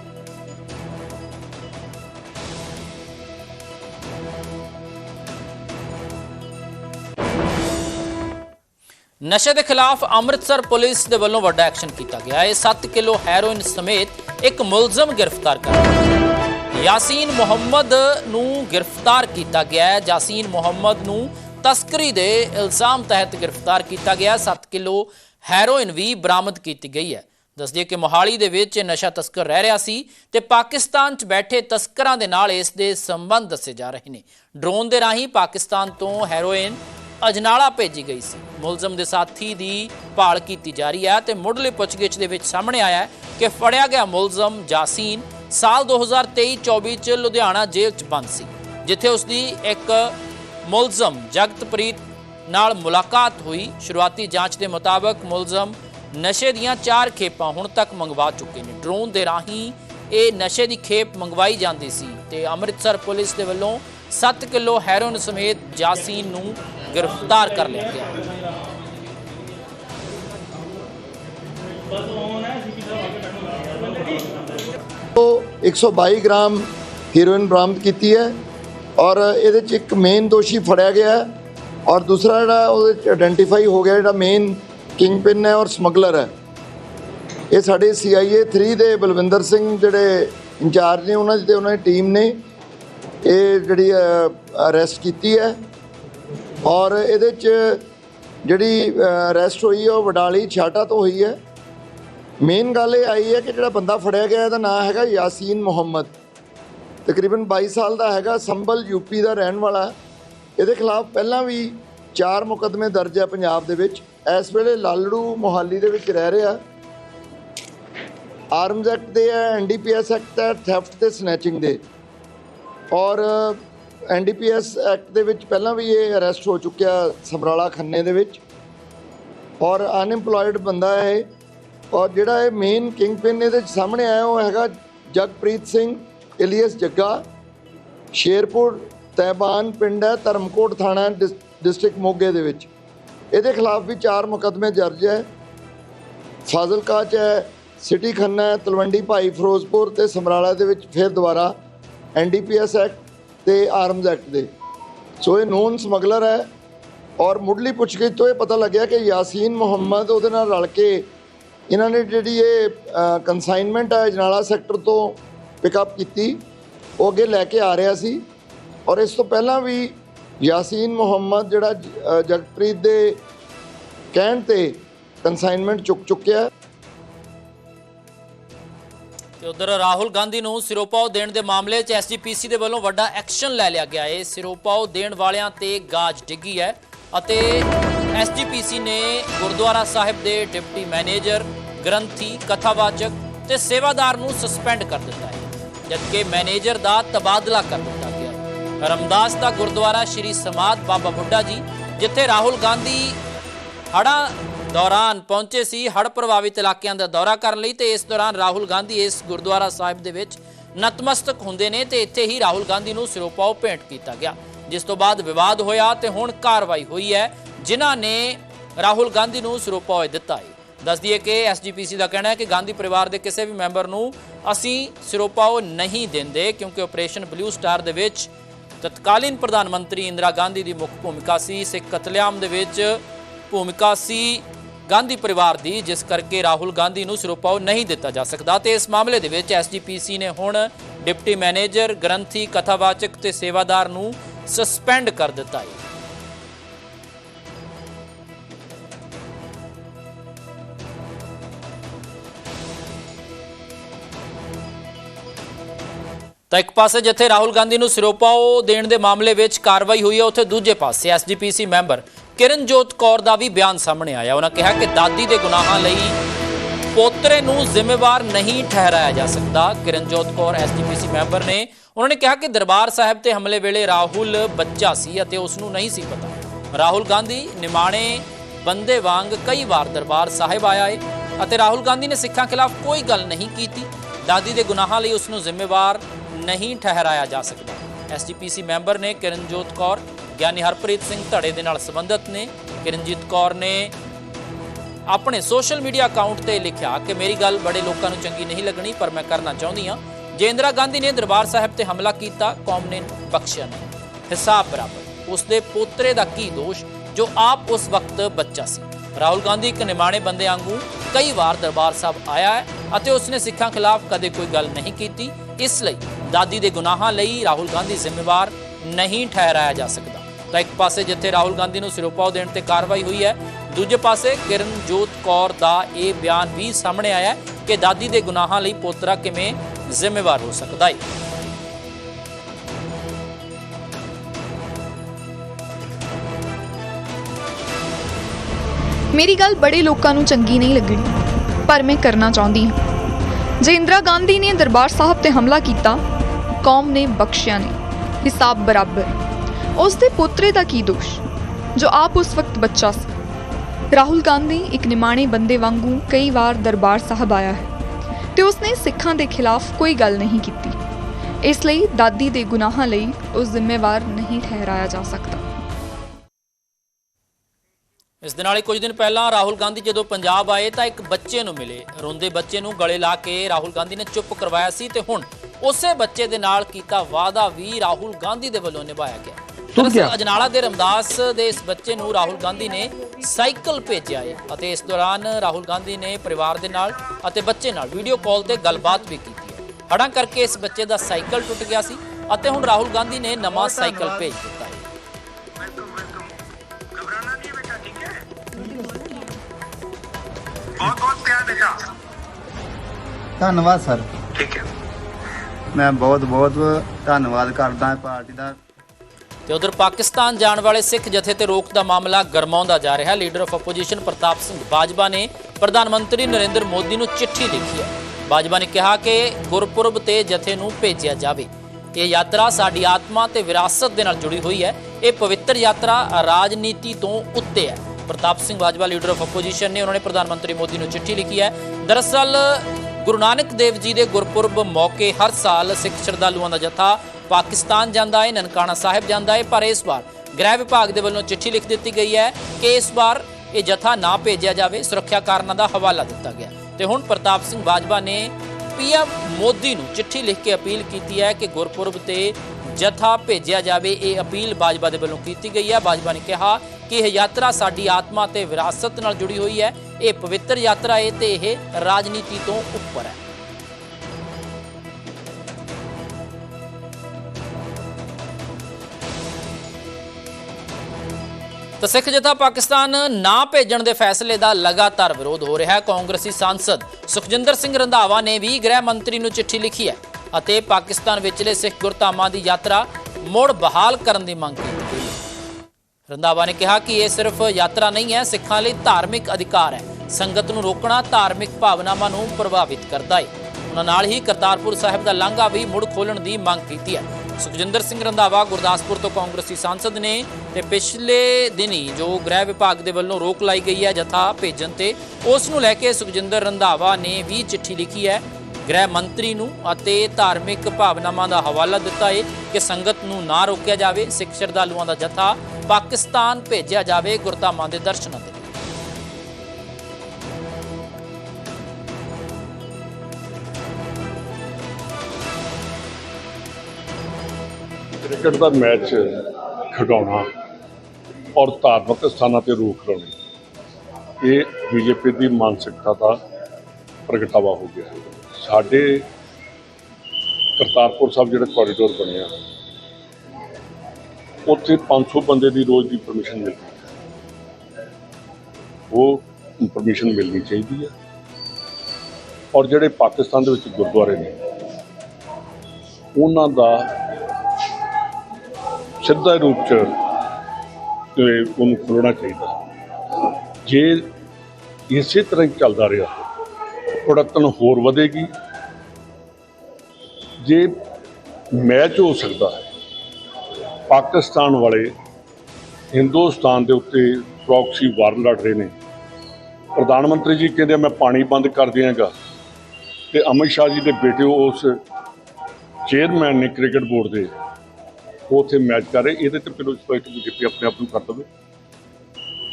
ਨਸ਼ੇ ਦੇ ਖਿਲਾਫ ਅੰਮ੍ਰਿਤਸਰ ਪੁਲਿਸ ਦੇ ਵੱਲੋਂ ਵੱਡਾ ਐਕਸ਼ਨ ਕੀਤਾ ਗਿਆ। ਹੈ 7 ਕਿਲੋ ਹੈਰੋਇਨ ਸਮੇਤ ਇੱਕ ਮੁਲਜ਼ਮ ਗ੍ਰਿਫਤਾਰ ਕਰ ਲਿਆ। ਯਾਸੀਨ ਮੁਹੰਮਦ ਨੂੰ ਗ੍ਰਿਫਤਾਰ ਕੀਤਾ ਗਿਆ ਹੈ। ਯਾਸੀਨ ਮੁਹੰਮਦ ਨੂੰ ਤਸਕਰੀ ਦੇ ਇਲਜ਼ਾਮ ਤਹਿਤ ਗ੍ਰਿਫਤਾਰ ਕੀਤਾ ਗਿਆ 7 ਕਿਲੋ ਹੈਰੋਇਨ ਵੀ ਬਰਾਮਦ ਕੀਤੀ ਗਈ ਹੈ। ਦੱਸਦੀਏ ਕਿ ਮੋਹਾਲੀ ਦੇ ਵਿੱਚ ਇਹ ਨਸ਼ਾ ਤਸਕਰ ਰਹਿ ਰਿਹਾ ਸੀ ਤੇ ਪਾਕਿਸਤਾਨ 'ਚ ਬੈਠੇ ਤਸਕਰਾਂ ਦੇ ਨਾਲ ਇਸ ਦੇ ਸੰਬੰਧ ਦੱਸੇ ਜਾ ਰਹੇ ਨੇ। ਡਰੋਨ ਦੇ ਰਾਹੀਂ ਪਾਕਿਸਤਾਨ ਤੋਂ ਹੈਰੋਇਨ ਅਜਨਾਲਾ ਭੇਜੀ ਗਈ ਸੀ। ਮੁਲਜ਼ਮ ਦੇ ਸਾਥੀ ਦੀ ਭਾਲ ਕੀਤੀ ਜਾ ਰਹੀ ਹੈ ਤੇ ਮੁੱਢਲੇ ਪੁੱਛਗਿੱਛ ਦੇ ਵਿੱਚ ਸਾਹਮਣੇ ਆਇਆ ਹੈ ਕਿ ਫੜਿਆ ਗਿਆ ਮੁਲਜ਼ਮ ਜਾਸੀਨ ਸਾਲ 2023-24 ਚ ਲੁਧਿਆਣਾ ਜੇਲ੍ਹ 'ਚ ਬੰਦ ਸੀ, ਜਿੱਥੇ ਉਸ ਦੀ ਇੱਕ ਮੁਲਜ਼ਮ ਜਗਤਪ੍ਰੀਤ ਨਾਲ ਮੁਲਾਕਾਤ ਹੋਈ। ਸ਼ੁਰੂਆਤੀ ਜਾਂਚ ਦੇ ਮੁਤਾਬਕ ਮੁਲਜ਼ਮ ਨਸ਼ੇ ਦੀਆਂ ਚਾਰ ਖੇਪਾਂ ਹੁਣ ਤੱਕ ਮੰਗਵਾ ਚੁੱਕੇ ਨੇ। ਡਰੋਨ ਦੇ ਰਾਹੀਂ ਇਹ ਨਸ਼ੇ ਦੀ ਖੇਪ ਮੰਗਵਾਈ ਜਾਂਦੀ ਸੀ ਤੇ ਅੰਮ੍ਰਿਤਸਰ ਪੁਲਿਸ ਦੇ ਵੱਲੋਂ 7 ਕਿਲੋ ਹੈਰੋਇਨ ਸਮੇਤ ਜਾਸੀਨ ਨੂੰ ਗ੍ਰਿਫਤਾਰ ਕਰ ਲਿਆ ਗਿਆ। ਤੋਂ 122 ਗ੍ਰਾਮ ਹੀਰੋਇਨ ਬਰਾਮਦ ਕੀਤੀ ਹੈ ਔਰ ਇਹਦੇ ਚ ਇੱਕ ਮੇਨ ਦੋਸ਼ੀ ਫੜਿਆ ਗਿਆ ਹੈ ਔਰ ਦੂਸਰਾ ਜਿਹੜਾ ਉਹਦੇ ਚ ਆਇਡੈਂਟੀਫਾਈ ਹੋ ਗਿਆ ਜਿਹੜਾ ਮੇਨ ਕਿੰਗਪਿਨ ਹੈ ਔਰ ਸਮਗਲਰ ਹੈ। ਇਹ ਸਾਡੇ CIA 3 ਦੇ ਬਲਵਿੰਦਰ ਸਿੰਘ ਜਿਹੜੇ ਇੰਚਾਰਜ ਨੇ, ਉਹਨਾਂ ਦੀ ਤੇ ਉਹਨਾਂ ਦੀ ਟੀਮ ਨੇ ਇਹ ਜਿਹੜੀ ਅਰੈਸਟ ਕੀਤੀ ਹੈ ਔਰ ਇਹਦੇ ਚ ਜਿਹੜੀ ਅਰੈਸਟ ਹੋਈ ਹੈ ਉਹ ਵਡਾਲੀ ਛਾਟਾ ਤੋਂ ਹੋਈ ਹੈ। ਮੇਨ ਗੱਲ ਇਹ ਆਈ ਹੈ ਕਿ ਜਿਹੜਾ ਬੰਦਾ ਫੜਿਆ ਗਿਆ ਇਹਦਾ ਨਾਮ ਹੈਗਾ ਯਾਸੀਨ ਮੁਹੰਮਦ। ਤਕਰੀਬਨ 22 ਸਾਲ ਦਾ ਹੈਗਾ, ਸੰਭਲ ਯੂਪੀ ਦਾ ਰਹਿਣ ਵਾਲਾ। ਇਹਦੇ ਖਿਲਾਫ ਪਹਿਲਾਂ ਵੀ ਚਾਰ ਮੁਕੱਦਮੇ ਦਰਜ ਹੈ ਪੰਜਾਬ ਦੇ ਵਿੱਚ। ਇਸ ਵੇਲੇ ਲਾਲੜੂ ਮੋਹਾਲੀ ਦੇ ਵਿੱਚ ਰਹਿ ਰਿਹਾ। ਆਰਮਜ਼ ਐਕਟ ਦੇ ਹੈ ਐਨਡੀਪੀਐਸ ਐਕਟ ਹੈ ਥੈਫਟ ਤੇ ਸਨੈਚਿੰਗ ਦੇ। ਔਰ ਐਨਡੀਪੀਐਸ ਐਕਟ ਦੇ ਵਿੱਚ ਪਹਿਲਾਂ ਵੀ ਇਹ ਅਰੈਸਟ ਹੋ ਚੁੱਕਿਆ ਸਮਰਾਲਾ ਖੰਨੇ ਦੇ ਵਿੱਚ। ਔਰ ਅਨਇੰਪਲੋਇਡ ਬੰਦਾ ਹੈ ਇਹ। ਔਰ ਜਿਹੜਾ ਇਹ ਮੇਨ ਕਿੰਗ ਕਿੰਗਪਿਨ ਇਹਦੇ ਚ ਸਾਹਮਣੇ ਆਇਆ ਉਹ ਹੈਗਾ ਜਗਪ੍ਰੀਤ ਸਿੰਘ ਇਲੀਅਸ ਜੱਗਾ। ਸ਼ੇਰਪੁਰ ਤੈਬਾਨ ਪਿੰਡ ਹੈ, ਧਰਮਕੋਟ ਥਾਣਾ ਡਿਸ- ਡਿਸਟ੍ਰਿਕਟ ਮੋਗੇ ਦੇ ਵਿੱਚ। ਇਹਦੇ ਖਿਲਾਫ ਵੀ ਚਾਰ ਮੁਕੱਦਮੇ ਦਰਜ ਹੈ। ਫਾਜ਼ਿਲਕਾ ਚ ਹੈ, ਸਿਟੀ ਖੰਨਾ ਹੈ, ਤਲਵੰਡੀ ਭਾਈ ਫਿਰੋਜ਼ਪੁਰ ਤੇ ਸਮਰਾਲਾ ਦੇ ਵਿੱਚ ਫਿਰ ਦੁਬਾਰਾ ਐਨਡੀਪੀਐਸ ਐਕਟ ਤੇ ਆਰਮਜ਼ ਐਕਟ ਦੇ। ਸੋ ਇਹ ਨੋਨ ਸਮਗਲਰ ਹੈ ਔਰ ਮੁੱਢਲੀ ਪੁੱਛਗਿੱਛ ਤੋਂ ਇਹ ਪਤਾ ਲੱਗਿਆ ਕਿ ਯਾਸੀਨ ਮੁਹੰਮਦ ਉਹਦੇ ਨਾਲ ਰਲ ਕੇ ਇਹਨਾਂ ਨੇ ਜਿਹੜੀ ਇਹ ਕਨਸਾਈਨਮੈਂਟ ਹੈ ਜਨਾਲਾ ਸੈਕਟਰ ਤੋਂ ਪਿਕਅਪ ਕੀਤੀ, ਉਹ ਅੱਗੇ ਲੈ ਕੇ ਆ ਰਿਹਾ ਸੀ ਔਰ ਇਸ ਤੋਂ ਪਹਿਲਾਂ ਵੀ ਯਾਸੀਨ ਮੁਹੰਮਦ ਜਿਹੜਾ ਜਗਪ੍ਰੀਤ ਦੇ ਕਹਿਣ ਤੇ ਕਨਸਾਈਨਮੈਂਟ ਚੁੱਕ ਚੁੱਕਿਆ। ਤੇ ਉਧਰ ਰਾਹੁਲ ਗਾਂਧੀ ਨੂੰ ਸਿਰੋਪਾਓ ਦੇਣ ਦੇ ਮਾਮਲੇ 'ਚ ਐਸਜੀਪੀਸੀ ਦੇ ਵੱਲੋਂ ਵੱਡਾ ਐਕਸ਼ਨ ਲੈ ਲਿਆ ਗਿਆ ਏ ਸਿਰੋਪਾਓ ਦੇਣ ਵਾਲਿਆਂ ਤੇ ਗਾਜ ਡਿੱਗੀ ਹੈ ਅਤੇ ਐਸਜੀਪੀਸੀ ਨੇ ਗੁਰਦੁਆਰਾ ਸਾਹਿਬ ਦੇ ਡਿਪਟੀ ਮੈਨੇਜਰ, ਗ੍ਰੰਥੀ, ਕਥਾਵਾਚਕ ਤੇ ਸੇਵਾਦਾਰ ਨੂੰ ਸਸਪੈਂਡ ਕਰ ਦਿੱਤਾ ਹੈ, ਜਦਕਿ ਮੈਨੇਜਰ ਦਾ ਤਬਾਦਲਾ ਕਰ ਦਿੱਤਾ ਗਿਆ ਰਮਦਾਸ ਦਾ ਗੁਰਦੁਆਰਾ ਸ਼੍ਰੀ ਸਮਾਧ ਬਾਬਾ ਬੁੱਢਾ ਜੀ, ਜਿੱਥੇ ਰਾਹੁਲ ਗਾਂਧੀ ਹੜ੍ਹਾਂ ਦੌਰਾਨ ਪਹੁੰਚੇ ਸੀ ਹੜ੍ਹ ਪ੍ਰਭਾਵਿਤ ਇਲਾਕਿਆਂ ਦਾ ਦੌਰਾ ਕਰਨ ਲਈ ਤੇ ਇਸ ਦੌਰਾਨ ਰਾਹੁਲ ਗਾਂਧੀ ਇਸ ਗੁਰਦੁਆਰਾ ਸਾਹਿਬ ਦੇ ਵਿੱਚ ਨਤਮਸਤਕ ਹੁੰਦੇ ਨੇ ਤੇ ਇੱਥੇ ਹੀ ਰਾਹੁਲ ਗਾਂਧੀ ਨੂੰ ਸਿਰੋਪਾਓ ਭੇਂਟ ਕੀਤਾ ਗਿਆ, ਜਿਸ ਤੋਂ ਬਾਅਦ ਵਿਵਾਦ ਹੋਇਆ ਤੇ ਹੁਣ ਕਾਰਵਾਈ ਹੋਈ ਹੈ, ਜਿਨ੍ਹਾਂ ਨੇ ਰਾਹੁਲ ਗਾਂਧੀ ਨੂੰ ਸਿਰੋਪਾਓ ਦਿੱਤਾ ਹੈ। ਦੱਸ ਦਈਏ ਕਿ ਐਸਜੀਪੀਸੀ ਦਾ ਕਹਿਣਾ ਹੈ ਕਿ ਗਾਂਧੀ ਪਰਿਵਾਰ ਦੇ ਕਿਸੇ ਵੀ ਮੈਂਬਰ ਨੂੰ ਅਸੀਂ ਸਿਰੋਪਾਓ ਨਹੀਂ ਦਿੰਦੇ ਕਿਉਂਕਿ ਆਪਰੇਸ਼ਨ ਬਲੂ ਸਟਾਰ ਦੇ ਵਿੱਚ ਤਤਕਾਲੀਨ ਪ੍ਰਧਾਨ ਮੰਤਰੀ ਇੰਦਰਾ ਗਾਂਧੀ ਦੀ ਮੁੱਖ ਭੂਮਿਕਾ ਸੀ, ਸਿੱਖ ਕਤਲੇਆਮ ਦੇ ਵਿੱਚ ਭੂਮਿਕਾ ਸੀ। ਗਾਂਧੀ ਪਰਿਵਾਰ ਦੀ, ਜਿਸ ਕਰਕੇ ਰਾਹੁਲ ਗਾਂਧੀ ਨੂੰ ਸਿਰੋਪਾਓ ਨਹੀਂ ਦਿੱਤਾ ਜਾ ਸਕਦਾ। ਤੇ ਇਸ ਮਾਮਲੇ ਦੇ ਵਿੱਚ ਐਸਜੀਪੀਸੀ ਨੇ ਹੁਣ ਡਿਪਟੀ ਮੈਨੇਜਰ, ਗ੍ਰੰਥੀ, ਕਥਾਵਾਚਕ ਤੇ ਸੇਵਾਦਾਰ ਨੂੰ ਸਸਪੈਂਡ ਕਰ ਦਿੱਤਾ ਹੈ। ਤਾਂ ਇੱਕ ਪਾਸੇ ਜਿੱਥੇ ਰਾਹੁਲ ਗਾਂਧੀ ਨੂੰ ਸਿਰੋਪਾਓ ਦੇਣ ਦੇ ਮਾਮਲੇ ਵਿੱਚ ਕਾਰਵਾਈ ਹੋਈ ਹੈ, ਉੱਥੇ ਦੂਜੇ ਪਾਸੇ ਐਸਜੀਪੀਸੀ ਮੈਂਬਰ ਕਿਰਨਜੋਤ ਕੌਰ ਦਾ ਵੀ ਬਿਆਨ ਸਾਹਮਣੇ ਆਇਆ। ਉਹਨਾਂ ਕਿਹਾ ਕਿ ਦਾਦੀ ਦੇ ਗੁਨਾਹਾਂ ਲਈ ਪੋਤਰੇ ਨੂੰ ਜ਼ਿੰਮੇਵਾਰ ਨਹੀਂ ਠਹਿਰਾਇਆ ਜਾ ਸਕਦਾ। ਕਿਰਨਜੋਤ ਕੌਰ ਐਸਜੀਪੀਸੀ ਮੈਂਬਰ ਨੇ ਉਹਨਾਂ ਨੇ ਕਿਹਾ ਕਿ ਦਰਬਾਰ ਸਾਹਿਬ ਤੇ ਹਮਲੇ ਵੇਲੇ ਰਾਹੁਲ ਬੱਚਾ ਸੀ ਅਤੇ ਉਸ ਨੂੰ ਨਹੀਂ ਸੀ ਪਤਾ। ਰਾਹੁਲ ਗਾਂਧੀ ਨਿਮਾਣੇ ਬੰਦੇ ਵਾਂਗ ਕਈ ਵਾਰ ਦਰਬਾਰ ਸਾਹਿਬ ਆਇਆ ਏ ਅਤੇ ਰਾਹੁਲ ਗਾਂਧੀ ਨੇ ਸਿੱਖਾਂ ਖਿਲਾਫ ਕੋਈ ਗੱਲ ਨਹੀਂ ਕੀਤੀ। ਦਾਦੀ ਦੇ ਗੁਨਾਹਾਂ ਲਈ ਉਸ ਨੂੰ ਜ਼ਿੰਮੇਵਾਰ ਨਹੀਂ ਠਹਿਰਾਇਆ ਜਾ ਸਕਦਾ। ਐਸਜੀਪੀਸੀ ਮੈਂਬਰ ਨੇ ਕਿਰਨਜੋਤ ਕੌਰ ਗਿਆਨੀ ਹਰਪ੍ਰੀਤ ਸਿੰਘ ਧੜੇ ਦੇ ਨਾਲ ਸੰਬੰਧਤ ਨੇ ਕਿਰਨਜੀਤ ਕੌਰ ਨੇ ਆਪਣੇ ਸੋਸ਼ਲ ਮੀਡੀਆ ਅਕਾਊਂਟ ਤੇ ਲਿਖਿਆ ਕਿ ਮੇਰੀ ਗੱਲ ਬੜੇ ਲੋਕਾਂ ਨੂੰ ਚੰਗੀ ਨਹੀਂ ਲੱਗਣੀ, ਪਰ ਮੈਂ ਕਰਨਾ ਚਾਹੁੰਦੀ ਹਾਂ। ਜੇ ਇੰਦਰਾ ਗਾਂਧੀ ਨੇ ਦਰਬਾਰ ਸਾਹਿਬ ਤੇ ਹਮਲਾ ਕੀਤਾ, ਕੌਮ ਨੇ ਬਖਸ਼ਿਆ ਨਹੀਂ। ਹਿਸਾਬ ਬਰਾਬਰ ਉਸ ਦੇ ਪੋਤਰੇ ਦਾ ਕੀ ਦੋਸ਼, ਜੋ ਆਪ ਉਸ ਵਕਤ ਬੱਚਾ ਸੀ? ਰਾਹੁਲ ਗਾਂਧੀ ਇੱਕ ਨਿਮਾਣੇ ਬੰਦੇ ਵਾਂਗੂ ਕਈ ਵਾਰ ਦਰਬਾਰ ਸਾਹਿਬ ਆਇਆ ਹੈ ਅਤੇ ਉਸਨੇ ਸਿੱਖਾਂ ਖਿਲਾਫ ਕਦੇ ਕੋਈ ਗੱਲ ਨਹੀਂ ਕੀਤੀ। ਇਸ ਲਈ ਦਾਦੀ ਦੇ ਗੁਨਾਹਾਂ ਲਈ ਰਾਹੁਲ ਗਾਂਧੀ ਜ਼ਿੰਮੇਵਾਰ ਨਹੀਂ ਠਹਿਰਾਇਆ ਜਾ ਸਕਦਾ। ਤਾਂ ਇੱਕ ਪਾਸੇ ਜਿੱਥੇ ਰਾਹੁਲ ਗਾਂਧੀ ਨੂੰ ਸਿਰੋਪਾਓ ਦੇਣ ਤੇ ਕਾਰਵਾਈ ਹੋਈ ਹੈ, ਦੂਜੇ ਪਾਸੇ ਕਿਰਨਜੋਤ ਕੌਰ ਦਾ ਇਹ ਬਿਆਨ ਵੀ ਸਾਹਮਣੇ ਆਇਆ ਕਿ ਦਾਦੀ ਦੇ ਗੁਨਾਹਾਂ ਲਈ ਪੋਤਰਾ ਕਿਵੇਂ ਜ਼ਿੰਮੇਵਾਰ ਹੋ ਸਕਦਾ ਹੈ। ਮੇਰੀ ਗੱਲ ਬੜੇ ਲੋਕਾਂ ਨੂੰ ਚੰਗੀ ਨਹੀਂ ਲੱਗਣੀ, ਪਰ ਮੈਂ ਕਰਨਾ ਚਾਹੁੰਦੀ ਹਾਂ। ਜੇ ਇੰਦਰਾ ਗਾਂਧੀ ਨੇ ਦਰਬਾਰ ਸਾਹਿਬ ਤੇ ਹਮਲਾ ਕੀਤਾ, ਕੌਮ ਨੇ ਬਖਸ਼ਿਆ ਨਹੀਂ, ਹਿਸਾਬ ਬਰਾਬਰ। ਉਸ ਦੇ ਪੁੱਤਰੇ ਦਾ ਕੀ ਦੋਸ਼? ਜੋ ਆਪ ਉਸ ਵਕਤ ਬੱਚਾ ਸੀ। ਰਾਹੁਲ ਗਾਂਧੀ ਇੱਕ ਨਿਮਾਣੇ ਬੰਦੇ ਵਾਂਗੂ ਕਈ ਵਾਰ ਦਰਬਾਰ ਸਾਹਿਬ ਆਇਆ ਹੈ ਤੇ ਉਸਨੇ ਸਿੱਖਾਂ ਦੇ ਖਿਲਾਫ ਕੋਈ ਗੱਲ ਨਹੀਂ ਕੀਤੀ। ਇਸ ਲਈ ਦਾਦੀ ਦੇ ਗੁਨਾਹਾਂ ਲਈ ਉਸ ਜ਼ਿੰਮੇਵਾਰ ਨਹੀਂ ਠਹਿਰਾਇਆ ਜਾ ਸਕਦਾ। ਇਸ ਦੇ ਨਾਲ ਹੀ ਕੁਝ ਦਿਨ ਪਹਿਲਾਂ ਰਾਹੁਲ ਗਾਂਧੀ ਜਦੋਂ ਪੰਜਾਬ ਆਏ ਤਾਂ ਇੱਕ ਬੱਚੇ ਨੂੰ ਮਿਲੇ। ਰੋਂਦੇ ਬੱਚੇ ਨੂੰ ਗਲੇ ਲਾ ਕੇ ਰਾਹੁਲ ਗਾਂਧੀ ਨੇ ਚੁੱਪ ਕਰਵਾਇਆ ਸੀ ਤੇ ਹੁਣ ਉਸੇ ਬੱਚੇ ਦੇ ਨਾਲ ਕੀਤਾ ਵਾਅਦਾ ਵੀ ਰਾਹੁਲ ਗਾਂਧੀ ਦੇ ਵੱਲੋਂ ਨਿਭਾਇਆ ਗਿਆ। ਤੁਰ ਗਿਆ। ਅਜਨਾਲਾ ਦੇ ਰਮਦਾਸ ਦੇ ਇਸ ਬੱਚੇ ਨੂੰ ਰਾਹੁਲ ਗਾਂਧੀ ਨੇ ਸਾਈਕਲ ਭੇਜਿਆ ਹੈ ਅਤੇ ਇਸ ਦੌਰਾਨ ਰਾਹੁਲ ਗਾਂਧੀ ਨੇ ਪਰਿਵਾਰ ਦੇ ਨਾਲ ਅਤੇ ਬੱਚੇ ਨਾਲ ਵੀਡੀਓ ਕਾਲ ਤੇ ਗੱਲਬਾਤ ਵੀ ਕੀਤੀ ਹੈ। ਹੜਾਂ ਕਰਕੇ ਇਸ ਬੱਚੇ ਦਾ ਸਾਈਕਲ ਟੁੱਟ ਗਿਆ ਸੀ ਅਤੇ ਹੁਣ ਰਾਹੁਲ ਗਾਂਧੀ ਨੇ ਨਵਾਂ ਸਾਈਕਲ ਭੇਜ ਦਿੱਤਾ ਹੈ। ਧੰਨਵਾਦ ਸਰ। ਠੀਕ ਹੈ। ਮੈਂ ਬਹੁਤ ਬਹੁਤ ਧੰਨਵਾਦ ਕਰਦਾ ਪਾਰਟੀ ਦਾ ਤੇ ਉਧਰ ਪਾਕਿਸਤਾਨ ਜਾਣ ਵਾਲੇ ਸਿੱਖ ਜਥੇ ਤੇ ਰੋਕ ਦਾ ਮਾਮਲਾ ਗਰਮਾਉਂਦਾ ਜਾ ਰਿਹਾ। Leader of opposition Pratap Singh Bajwa ਨੇ ਪ੍ਰਧਾਨ ਮੰਤਰੀ ਨਰਿੰਦਰ ਮੋਦੀ ਨੂੰ ਚਿੱਠੀ ਲਿਖੀ ਹੈ। ਬਾਜਵਾ ਨੇ ਕਿਹਾ ਕਿ ਗੁਰਪੁਰਬ ਤੇ ਜਥੇ ਨੂੰ ਭੇਜਿਆ ਜਾਵੇ। ਇਹ ਯਾਤਰਾ ਸਾਡੀ ਆਤਮਾ ਤੇ ਵਿਰਾਸਤ ਦੇ ਨਾਲ ਜੁੜੀ ਹੋਈ ਹੈ। ਇਹ ਪਵਿੱਤਰ ਯਾਤਰਾ ਰਾਜਨੀਤੀ ਤੋਂ ਉੱਤੇ ਹੈ। Pratap Singh Bajwa, leader of opposition ਨੇ ਉਹਨਾਂ ਨੇ ਪ੍ਰਧਾਨ ਮੰਤਰੀ ਮੋਦੀ ਨੂੰ ਚਿੱਠੀ ਲਿਖੀ ਹੈ। ਦਰਅਸਲ, ਗੁਰੂ ਨਾਨਕ ਦੇਵ ਜੀ ਦੇ ਗੁਰਪੁਰਬ ਮੌਕੇ ਹਰ ਸਾਲ ਸਿੱਖ ਸ਼ਰਧਾਲੂਆਂ ਦਾ ਜਥਾ ਪਾਕਿਸਤਾਨ ਜਾਂਦਾ ਹੈ, ਨਨਕਾਣਾ ਸਾਹਿਬ ਜਾਂਦਾ ਹੈ, ਪਰ ਇਸ ਵਾਰ ਗ੍ਰਹਿ ਵਿਭਾਗ ਦੇ ਵੱਲੋਂ ਚਿੱਠੀ ਲਿਖ ਦਿੱਤੀ ਗਈ ਹੈ ਕਿ ਇਸ ਵਾਰ ਇਹ ਜਥਾ ਨਾ ਭੇਜਿਆ ਜਾਵੇ, ਸੁਰੱਖਿਆ ਕਾਰਨਾਂ ਦਾ ਹਵਾਲਾ ਦਿੱਤਾ ਗਿਆ ਤੇ ਹੁਣ ਪ੍ਰਤਾਪ ਸਿੰਘ ਬਾਜਵਾ ਨੇ ਪੀਐਮ ਮੋਦੀ ਨੂੰ ਚਿੱਠੀ ਲਿਖ ਕੇ ਅਪੀਲ ਕੀਤੀ ਹੈ ਕਿ ਗੁਰਪੁਰਬ ਤੇ ਜਥਾ ਭੇਜਿਆ ਜਾਵੇ, ਇਹ ਅਪੀਲ ਬਾਜਵਾ ਦੇ ਵੱਲੋਂ ਕੀਤੀ ਗਈ ਹੈ। ਬਾਜਵਾ ਨੇ ਕਿਹਾ ਕਿ ਇਹ ਯਾਤਰਾ ਸਾਡੀ ਆਤਮਾ ਤੇ ਵਿਰਾਸਤ ਨਾਲ ਜੁੜੀ ਹੋਈ ਹੈ, ਇਹ ਪਵਿੱਤਰ ਯਾਤਰਾ ਹੈ ਤੇ ਇਹ ਰਾਜਨੀਤੀ ਤੋਂ ਉੱਪਰ ਹੈ। ਤਾਂ ਸਿੱਖ ਜਥਾ ਪਾਕਿਸਤਾਨ ਨਾ ਭੇਜਣ ਦੇ ਫੈਸਲੇ ਦਾ ਲਗਾਤਾਰ ਵਿਰੋਧ ਹੋ ਰਿਹਾ ਹੈ। ਕਾਂਗਰਸੀ ਸਾਂਸਦ ਸੁਖਜਿੰਦਰ ਸਿੰਘ ਰੰਧਾਵਾ ਨੇ ਵੀ ਗ੍ਰਹਿ ਮੰਤਰੀ ਨੂੰ ਚਿੱਠੀ ਲਿਖੀ ਹੈ ਅਤੇ ਪਾਕਿਸਤਾਨ ਵਿਚਲੇ ਸਿੱਖ ਗੁਰਧਾਮਾਂ ਦੀ ਯਾਤਰਾ ਮੁੜ ਬਹਾਲ ਕਰਨ ਦੀ ਮੰਗ ਕੀਤੀ ਹੈ। ਰੰਧਾਵਾ ਨੇ ਕਿਹਾ ਕਿ ਇਹ ਸਿਰਫ ਯਾਤਰਾ ਨਹੀਂ ਹੈ, ਸਿੱਖਾਂ ਲਈ ਧਾਰਮਿਕ ਅਧਿਕਾਰ ਹੈ। ਸੰਗਤ ਨੂੰ ਰੋਕਣਾ ਧਾਰਮਿਕ ਭਾਵਨਾਵਾਂ ਨੂੰ ਪ੍ਰਭਾਵਿਤ ਕਰਦਾ ਹੈ। ਉਹਨਾਂ ਨਾਲ ਹੀ ਕਰਤਾਰਪੁਰ ਸਾਹਿਬ ਦਾ ਲਾਂਘਾ ਵੀ ਮੁੜ ਖੋਲਣ ਦੀ ਮੰਗ ਕੀਤੀ ਹੈ। ਸੁਖਜਿੰਦਰ ਸਿੰਘ ਰੰਧਾਵਾ ਗੁਰਦਾਸਪੁਰ ਤੋਂ ਕਾਂਗਰਸੀ ਸਾਂਸਦ ਨੇ ਤੇ ਪਿਛਲੇ ਦਿਨੀ ਜੋ ਗ੍ਰਹਿ ਵਿਭਾਗ ਦੇ ਵੱਲੋਂ ਰੋਕ ਲਾਈ ਗਈ ਹੈ ਜਥਾ ਭੇਜਣ ਤੇ, ਉਸ ਨੂੰ ਲੈ ਕੇ ਸੁਖਜਿੰਦਰ ਰੰਧਾਵਾ ਨੇ ਵੀ ਚਿੱਠੀ ਲਿਖੀ ਹੈ। ਗ੍ਰਹਿ ਮੰਤਰੀ ਨੂੰ ਅਤੇ ਧਾਰਮਿਕ ਭਾਵਨਾਵਾਂ ਦਾ ਹਵਾਲਾ ਦਿੱਤਾ ਹੈ ਕਿ ਸੰਗਤ ਨੂੰ ਨਾ ਰੋਕਿਆ ਜਾਵੇ, ਸਿੱਖ ਸ਼ਰਧਾਲੂਆਂ ਦਾ ਜਥਾ ਪਾਕਿਸਤਾਨ ਭੇਜਿਆ ਜਾਵੇ ਗੁਰਧਾਮਾਂ ਦੇ ਦਰਸ਼ਨਾਂ 'ਤੇ। ਕ੍ਰਿਕਟ ਦਾ ਮੈਚ ਖਿਡਾਉਣਾ ਔਰ ਧਾਰਮਿਕ ਸਥਾਨਾਂ ਤੇ ਰੋਕ ਲਾਉਣੀ, ਇਹ ਬੀਜੇਪੀ ਦੀ ਮਾਨਸਿਕਤਾ ਦਾ ਪ੍ਰਗਟਾਵਾ ਹੋ ਗਿਆ। ਸਾਡੇ ਕਰਤਾਰਪੁਰ ਸਾਹਿਬ ਜਿਹੜਾ ਕੋਰੀਡੋਰ ਬਣਿਆ ਉੱਥੇ 500 ਬੰਦੇ ਦੀ ਰੋਜ਼ ਦੀ ਪਰਮਿਸ਼ਨ ਮਿਲਦੀ ਹੈ। ਉਹ ਪਰਮਿਸ਼ਨ ਮਿਲਣੀ ਚਾਹੀਦੀ ਹੈ। ਔਰ ਜਿਹੜੇ ਪਾਕਿਸਤਾਨ ਦੇ ਵਿੱਚ ਗੁਰਦੁਆਰੇ ਨੇ, ਉਹਨਾਂ ਦਾ ਸਿੱਧਾ ਰੂਪ ਚ ਉਹਨੂੰ ਖੋਲਣਾ ਚਾਹੀਦਾ। ਜੇ ਇਸੇ ਤਰ੍ਹਾਂ ਹੀ ਚੱਲਦਾ ਰਿਹਾ ਕੁੜਤਨ ਹੋਰ ਵਧੇਗੀ। ਜੇ ਮੈਚ ਹੋ ਸਕਦਾ ਹੈ, ਪਾਕਿਸਤਾਨ ਵਾਲੇ ਹਿੰਦੁਸਤਾਨ ਦੇ ਉੱਤੇ ਪ੍ਰੌਕਸੀ ਵਾਰ ਲੜ ਰਹੇ ਨੇ। ਪ੍ਰਧਾਨ ਮੰਤਰੀ ਜੀ ਕਹਿੰਦੇ ਮੈਂ ਪਾਣੀ ਬੰਦ ਕਰ ਦਿਆਂਗਾ। ਤੇ ਅਮਿਤ ਸ਼ਾਹ ਜੀ ਦੇ ਬੇਟੇ ਉਸ ਚੇਅਰਮੈਨ ਨੇ ਕ੍ਰਿਕਟ ਬੋਰਡ ਦੇ ਉਹ ਉੱਥੇ ਮੈਚ ਕਰ ਰਹੇ, ਇਹਦੇ ਤੇ ਪਹਿਲਾਂ ਸਪਸ਼ਟ ਬੀਜੇਪੀ ਆਪਣੇ ਆਪ ਨੂੰ ਕਰ ਦੇਵੇ।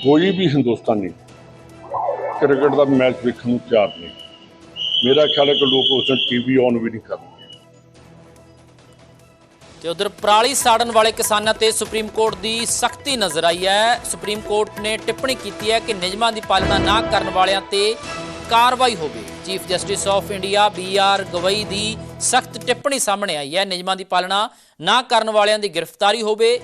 ਕੋਈ ਵੀ ਹਿੰਦੁਸਤਾਨੀ ਕ੍ਰਿਕਟ ਦਾ ਮੈਚ ਵੇਖਣ ਨੂੰ ਤਿਆਰ ਨਹੀਂ। ਮੇਰਾ ਖਿਆਲ ਹੈ ਕਿ ਲੋਕ ਉਸ ਦਿਨ ਟੀਵੀ ਔਨ ਵੀ ਨਹੀਂ ਕਰਨਗੇ ਤੇ ਉਧਰ ਪਰਾਲੀ ਸਾੜਨ ਵਾਲੇ ਕਿਸਾਨਾਂ ਤੇ ਸੁਪਰੀਮ ਕੋਰਟ ਦੀ ਸਖਤੀ ਨਜ਼ਰ ਆਈ ਹੈ। ਸੁਪਰੀਮ ਕੋਰਟ ਨੇ ਟਿੱਪਣੀ ਕੀਤੀ ਹੈ ਕਿ ਨਿਯਮਾਂ ਦੀ ਪਾਲਣਾ ਨਾ ਕਰਨ ਵਾਲਿਆਂ ਤੇ ਕਾਰਵਾਈ ਹੋਵੇ। Chief justice of India B R Gavai ਦੀ ਸਖਤ ਟਿੱਪਣੀ ਸਾਹਮਣੇ ਆਈ ਹੈ। ਨਿਯਮਾਂ ਦੀ ਪਾਲਣਾ ਨਾ ਕਰਨ ਵਾਲਿਆਂ ਦੀ ਗ੍ਰਿਫਤਾਰੀ ਹੋਵੇ।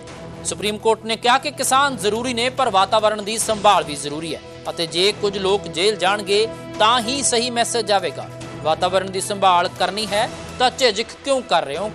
ਸੁਪਰੀਮ ਕੋਰਟ ਨੇ ਕਿਹਾ ਕਿ ਕਿਸਾਨ ਜ਼ਰੂਰੀ ਨੇ, ਪਰ ਵਾਤਾਵਰਣ ਦੀ ਸੰਭਾਲ ਵੀ ਜ਼ਰੂਰੀ ਹੈ ਅਤੇ ਜੇ ਕੁਝ ਲੋਕ ਜੇਲ੍ਹ ਜਾਣਗੇ, ਤਾਂ ਹੀ ਸਹੀ ਮੈਸੇਜ ਜਾਵੇਗਾ ਵਾਤਾਵਰਣ ਦੀ ਸੰਭਾਲ ਕਰਨੀ ਹੈ, ਤਾਂ ਝਿਜਕ ਕਿਉਂ ਕਰ ਰਹੇ ਹੋ?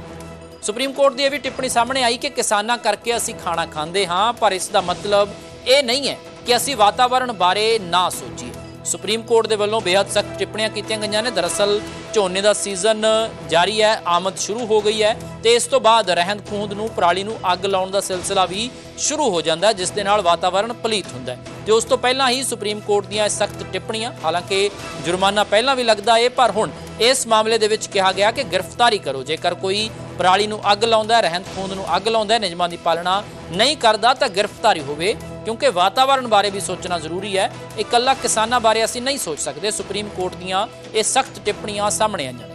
ਸੁਪਰੀਮ ਕੋਰਟ ਦੀ ਇਹ ਵੀ ਟਿੱਪਣੀ ਸਾਹਮਣੇ ਆਈ ਕਿ ਕਿਸਾਨਾਂ ਕਰਕੇ ਅਸੀਂ ਖਾਣਾ ਖਾਂਦੇ ਹਾਂ, ਪਰ ਇਸ ਦਾ ਮਤਲਬ ਇਹ ਨਹੀਂ ਹੈ ਕਿ ਅਸੀਂ ਵਾਤਾਵਰਣ ਬਾਰੇ ਨਾ ਸੋਚੀਏ। ਸੁਪਰੀਮ ਕੋਰਟ ਦੇ ਵੱਲੋਂ ਬੇहद ਸਖਤ ਟਿੱਪਣੀਆਂ ਕੀਤੀਆਂ ਗਈਆਂ ਨੇ। ਦਰਅਸਲ ਝੋਨੇ ਦਾ ਸੀਜ਼ਨ ਜਾਰੀ ਹੈ, ਆਮਦ ਸ਼ੁਰੂ ਹੋ ਗਈ ਹੈ ਤੇ ਇਸ ਤੋਂ ਬਾਅਦ ਰਹਿੰਦ ਖੂੰਦ ਨੂੰ, ਪਰਾਲੀ ਨੂੰ ਅੱਗ ਲਾਉਣ ਦਾ ਸਿਲਸਿਲਾ ਵੀ ਸ਼ੁਰੂ ਹੋ ਜਾਂਦਾ ਹੈ, ਜਿਸ ਦੇ ਨਾਲ ਵਾਤਾਵਰਣ ਪਲੀਤ ਹੁੰਦਾ ਹੈ। ਤੇ ਉਸ ਤੋਂ ਪਹਿਲਾਂ ਹੀ ਸੁਪਰੀਮ ਕੋਰਟ ਦੀਆਂ ਸਖਤ ਟਿੱਪਣੀਆਂ, ਹਾਲਾਂਕਿ ਜੁਰਮਾਨਾ ਪਹਿਲਾਂ ਵੀ ਲੱਗਦਾ ਏ, ਪਰ ਹੁਣ ਇਸ ਮਾਮਲੇ ਦੇ ਵਿੱਚ ਕਿਹਾ ਗਿਆ ਕਿ ਗ੍ਰਿਫਤਾਰੀ ਕਰੋ। ਜੇਕਰ ਕੋਈ ਪਰਾਲੀ ਨੂੰ ਅੱਗ ਲਾਉਂਦਾ ਰਹਿੰਦ ਖੂੰਦ ਨੂੰ ਅੱਗ ਲਾਉਂਦਾ ਨਿਯਮਾਂ ਦੀ ਪਾਲਣਾ ਨਹੀਂ ਕਰਦਾ, ਤਾਂ ਗ੍ਰਿਫਤਾਰੀ ਹੋਵੇ। ਕਿਉਂਕਿ ਵਾਤਾਵਰਣ ਬਾਰੇ ਵੀ ਸੋਚਣਾ ਜ਼ਰੂਰੀ ਹੈ। ਇਕੱਲਾ ਕਿਸਾਨਾਂ ਬਾਰੇ ਅਸੀਂ ਨਹੀਂ ਸੋਚ ਸਕਦੇ। ਸੁਪਰੀਮ ਕੋਰਟ ਦੀਆਂ ਇਹ ਸਖਤ ਟਿੱਪਣੀਆਂ ਸਾਹਮਣੇ ਆਈਆਂ